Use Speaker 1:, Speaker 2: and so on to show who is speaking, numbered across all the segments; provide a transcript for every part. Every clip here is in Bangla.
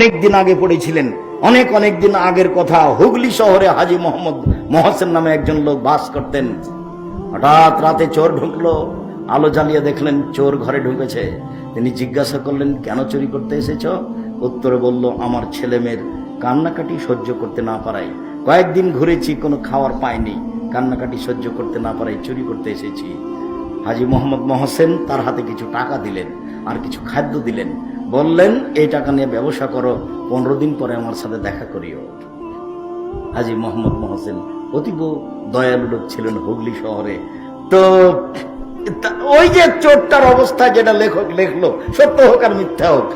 Speaker 1: অনেক দিন আগে পড়েছিলেন। অনেক অনেক দিন আগের কথা। হুগলি শহরে হাজি মোহাম্মদ মহসেন নামে একজন লোক বাস করতেন। হঠাৎ রাতে চোর ঢুকলো। আলো জ্বালিয়ে দেখলেন চোর ঘরে ঢুকেছে। তিনি জিজ্ঞাসা করলেন, কেন চুরি করতে এসেছ? উত্তরে বলল, আমার ছেলে মেয়ের কান্নাকাটি সহ্য করতে না পারাই কয়েকদিন ঘুরেছি, কোনো খাওয়ার পাইনি। কান্নাকাটি সহ্য করতে না পারাই চুরি করতে এসেছি। হাজি মোহাম্মদ মহসেন তার হাতে কিছু টাকা দিলেন আর কিছু খাদ্য দিলেন। বললেন, এই টাকা নিয়ে ব্যবসা করো, পনেরো দিন পরে আমার সাথে দেখা করিও। হাজি মোহাম্মদ মহসেন অতীব দয়ালু লোক ছিলেন হুগলি শহরে। তো ওই যে চোরটার অবস্থা যেটা লেখক লেখলো, সত্য হোক আর মিথ্যা হোক,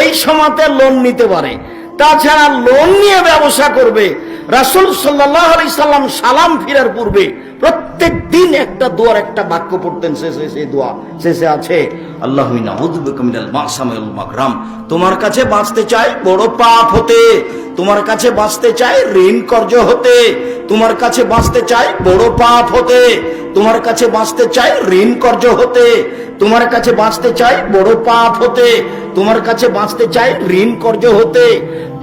Speaker 1: এই সময়তে লোন নিতে পারে। তাছাড়া লোন নিয়ে ব্যবসা করবে, রাসুল সাল্লাহ সাল্লাম সালাম ফিরার পূর্বে প্রত্যেক দিন একটা দোয়ার, একটা বাক্য পড়তেন শেষে সেই দোয়া শেষে আছে। আল্লাহ মাকরাম। তোমার কাছে বাঁচতে চাই বড় পাপ হতে। তোমার কাছে বাঁচতে চাই ঋণ কর্য হতে। তোমার কাছে বাঁচতে চাই বড় পাপ হতে। তোমার কাছে বাঁচতে চাই ঋণ কর্য হতে, তোমার কাছে বাঁচতে চাই বড় পাপ হতে, তোমার কাছে বাঁচতে চাই ঋণ কর্য হতে।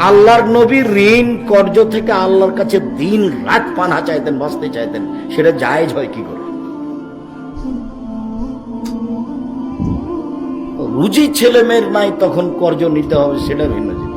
Speaker 1: আল্লাহর নবী ঋণ কর্য থেকে আল্লাহর কাছে দিন রাত পানা চাইতেন, বাঁচতে চাইতেন। সেটা জায়েজ হয় কি করে? রুজি ছেলে মেয়ের নাই, তখন কর্জ নিতে হবে, সেটা ভিন্ন জিনিস।